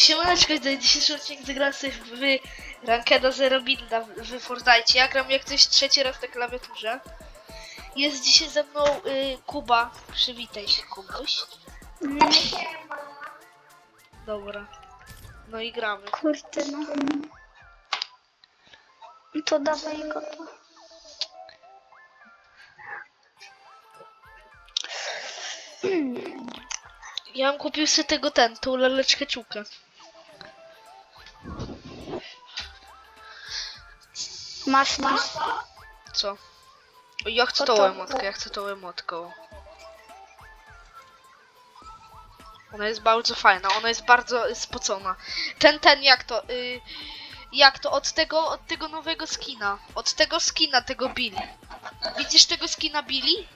Siemaneczko, to dzisiejszy odcinek zagram sobie w Rankeda Zero Builda w Fortnite. Ja gram jak coś trzeci raz na klawiaturze. Jest dzisiaj ze mną y, Kuba. Przywitaj się, Kubuś. Dobra. No i gramy. Kurde no. To dawaj go tu. Ja bym kupił sobie tego ten, tą laleczkę ciukę. Masz na? Co? O, Ja chcę tą emotkę, ja chcę tą emotkę. Ona jest bardzo fajna, ona jest bardzo spocona. Ten, ten, jak to? Y, jak to? Od tego, od tego nowego skina. Od tego skina, tego Billy. Widzisz tego skina Billy?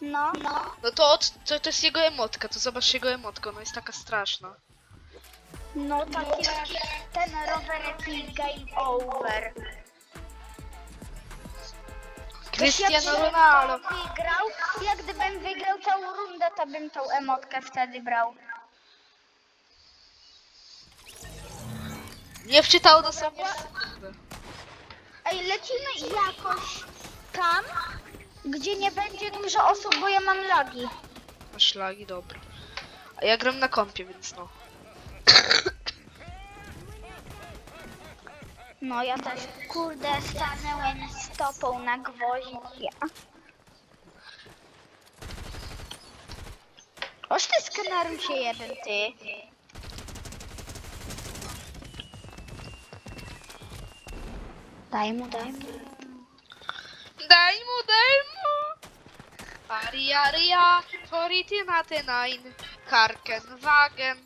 No. No to, od, to, to jest jego emotka, to zobacz jego emotkę, ona jest taka straszna. No taki jak ten rower game over. Cristiano Ronaldo. Wygrał, ja gdybym wygrał całą rundę, to bym tą emotkę wtedy brał. Nie wczytał dosłownie sekundę. Ej, lecimy jakoś tam, gdzie nie będzie dużo osób, bo ja mam lagi. Masz lagi, dobra. A ja gram na kompie, więc no. No ja też, kurde, stanęłem stopą na gwoździe. Oż ty skaneruj się jeden, ty. Daj mu, daj mu. Daj mu, daj mu! Aria, aria, Toritina nine, Karken, Wagen.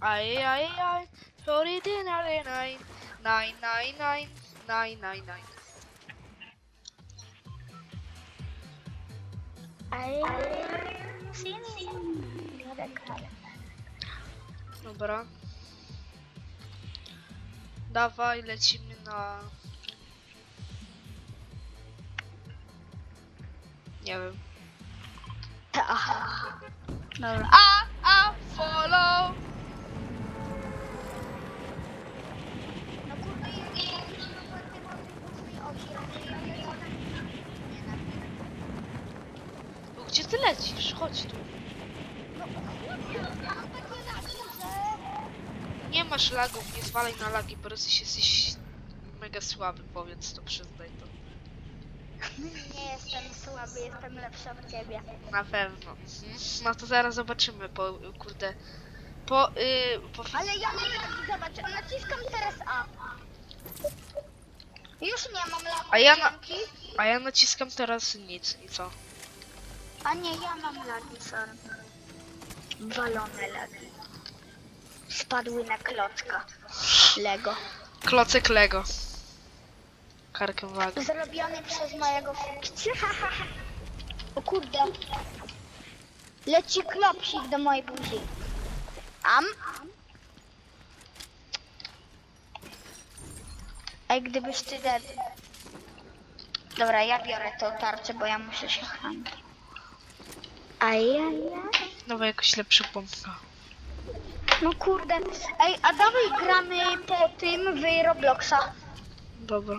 Aj, aj, aj, Toritina nine, nine, nine, nine, nine, nine, nine. Karę. Dobra. Dawaj, lecimy na... Nie wiem. Aha. Dobra. A, a, follow! Gdzie ty lecisz? Chodź tu. Nie masz lagów, nie zwalaj na lagi, po prostu jesteś mega słaby, powiedz to, przyznaj to. Nie jestem słaby, jestem lepsza od ciebie. Na pewno. Mhm. No to zaraz zobaczymy, po, kurde, po, y, po, Ale ja nie lagi, zobacz, naciskam teraz A. Już nie mam lagi. A ja na- a ja naciskam teraz nic i co? A nie, ja mam lagi, sorry. Walone lagi. Spadły na klocka. Lego. Klocek Lego. Karkę wagę. Zrobiony przez mojego fikcja. O kurde. Leci klopsik do mojej buzi. Am. Ej, gdybyś ty dead. Dobra, ja biorę tą tarczę, bo ja muszę się chronić. Ajajaj. Nowa jakoś lepsza pompka. No kurde. Ej, a dawaj gramy po tym w Robloxa. Dobra.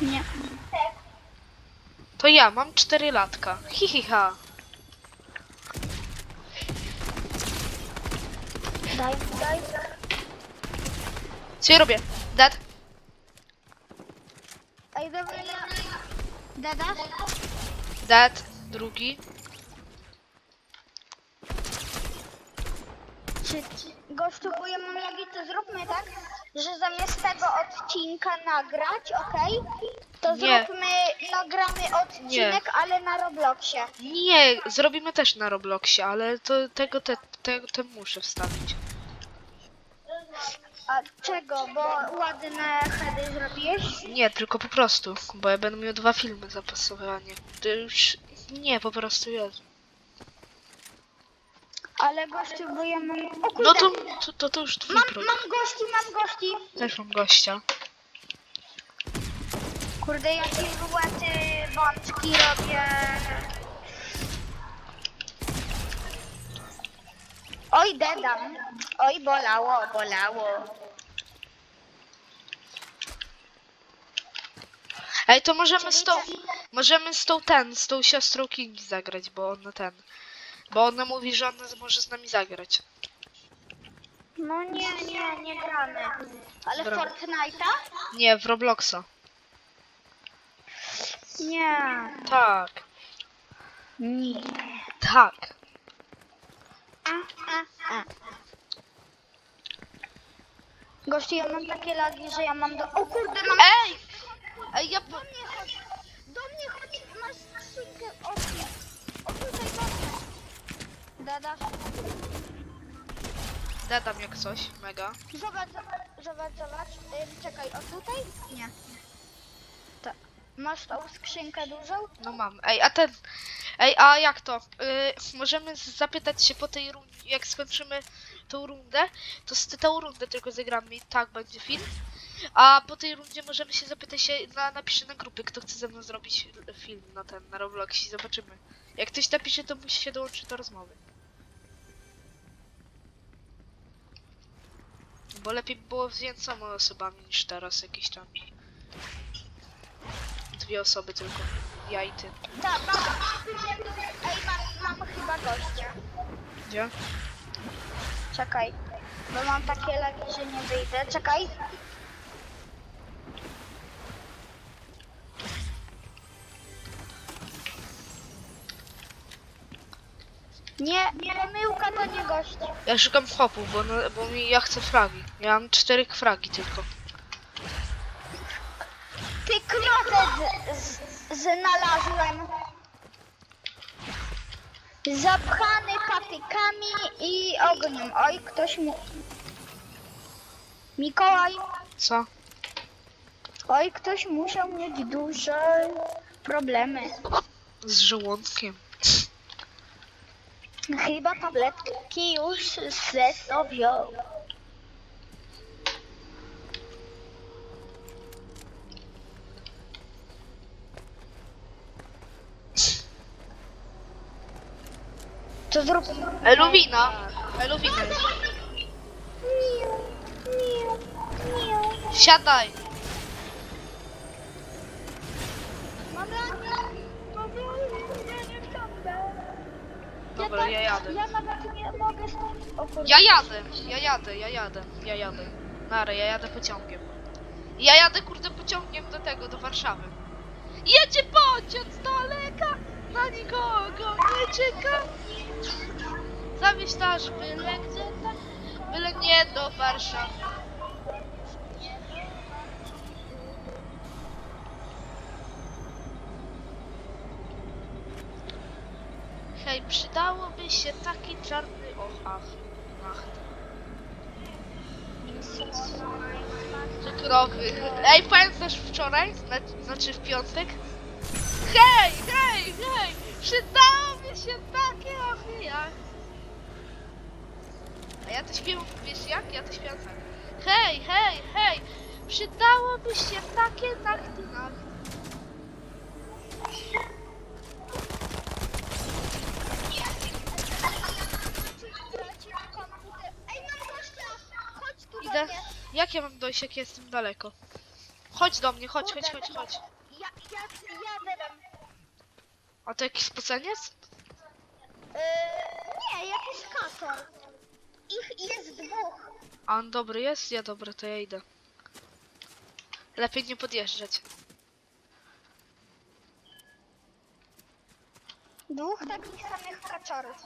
Nie. To ja, mam 4 latka. Hihiha. Daj, daj. Co ja robię? Dead? Ej, dobra, ja... Dadasz? Dead. Drugi. Czy gościu, bo ja mam lagi, to zróbmy tak, że zamiast tego odcinka nagrać, okej? To Nie. zróbmy, nagramy odcinek, ale na Robloxie. Nie, zrobimy też na Robloxie, ale to tego te, te, te muszę wstawić. A czego? Bo ładne heady zrobiłeś? Nie, tylko po prostu, bo ja będę miał dwa filmy zapasowanie. To już... Nie, po prostu jest. Ale gościu, bo ja mam... O kurde, No to, to, to, to już twój mam, problem. mam gości, mam gości. Też mam gościa. Kurde, ja siluety, wączki robię. Oj, dedam. Oj, bolało, bolało. Ej, to możemy z tą? Możemy z tą ten, z tą siostrą Kingi zagrać, bo ona ten, bo ona mówi, że ona może z nami zagrać. No nie, nie, nie gramy. Ale Dobra. Fortnite'a? Nie, w Robloxa. Nie. Tak, Nie. tak. A, a, a. Gościu, ja mam takie lagi, że ja mam do... O kurde, mam... Ej! Ej, ja... Do Dada, Dadam jak coś, mega. zobacz, zobacz, zobacz, zobacz. Ym, czekaj, o tutaj? Nie. Tak. Masz tą skrzynkę dużą? No mam. Ej, a ten... Ej, a jak to? Yy, możemy z- zapytać się po tej rundzie, jak skończymy tą rundę, to z tą rundę tylko zagramy i tak będzie film. A po tej rundzie możemy się zapytać się, na, napisze na grupy, kto chce ze mną zrobić film na ten, na Robloxie, zobaczymy. Jak ktoś napisze, to musi się dołączyć do rozmowy. Bo lepiej by było z więcej osobami niż teraz jakieś tam. Dwie osoby tylko. Ja i ty. Tak, mam, ej, mam, mam chyba gościa. Gdzie? Czekaj, bo mam takie lagi, że nie wyjdę. Czekaj. Nie, pomyłka to nie gość. Ja szukam chłopów, bo, no, bo mi ja chcę fragi. Ja mam cztery fragi tylko. Ty krotę z, z, znalazłem. Zapchany patykami i ogniem. Oj, ktoś mu... Mikołaj, Co? oj, ktoś musiał mieć duże problemy. Z żołądkiem. Chyba tabletki już ze wziął. To zrób. Eluwina! Eluwina. Siadaj! Mam lagi. Mam lagi. Ja nie wsiądę. Dobra, tak- ja jadę. Ja nawet nie mogę stąd. O kurde. Ja jadę! Ja jadę, ja jadę, ja jadę. Nara, ja jadę pociągiem. Ja jadę kurde pociągiem do tego, do Warszawy. Jedzie pociąg z daleka! Na nikogo nie czeka! Zawieź nasz byle gdzie tak, byle nie do Warszawy. Hej, przydałoby się taki czarny ochach. Ach, cukrowy. Ej, pamiętasz wczoraj? Zna- Znaczy w piątek? Hej, hej, hej! Przydałoby się takie ochy jak... A ja to śpiewam, wiesz jak? Ja to śpiewam tak. Hej, hej, hej! Przydałoby się takie nachty na... Ej, mam gościa. Chodź tu do Idę. mnie. Jak ja mam dojść, jak jestem daleko? Chodź do mnie, chodź, chodź, chodź, chodź. Ja, ja, jadę tam. A to jakiś spoceniec? Yy, nie, jakiś kator. Ich jest dwóch. A on dobry jest? Ja dobry, to ja idę. Lepiej nie podjeżdżać. Dwóch takich samych kaczorów.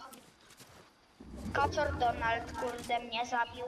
Kaczor Donald, kurde, mnie zabił.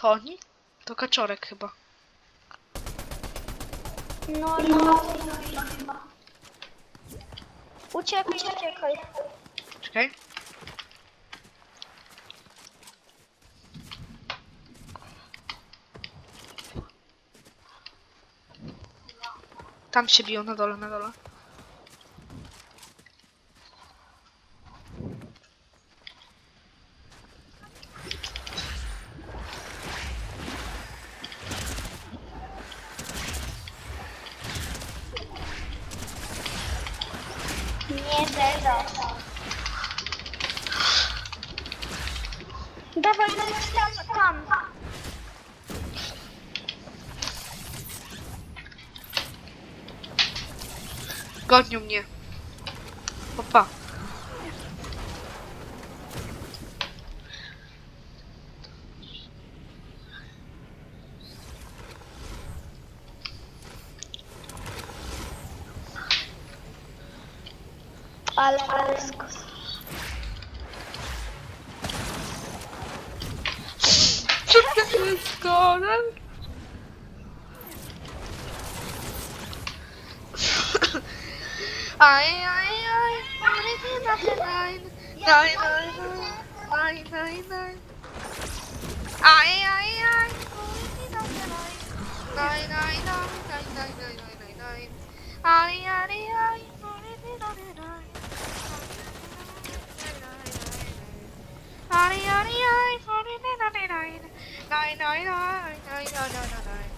To oni? To kaczorek chyba. No, no. Uciekaj, uciekaj. Czekaj. Tam się biją na dole, na dole. Teraz. Dawaj, leć tam, tam. Godniu mnie. Opa. Ale, ale skos. Zgoda. Aj, aj, aj, nine, nine, nine, nine, nine, nine, nine. Aj, aj, aj, nine, nine, nine, nine, nine, nine, nine, nine, nine, nine. Aj, nine nine.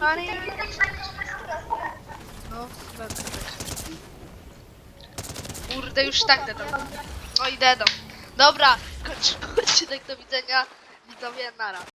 Ay, ay, ay. No, też. Kurde, już tak dedam. No i dedam. Dobra, kończymy odcinek, do widzenia. Widzowie, nara.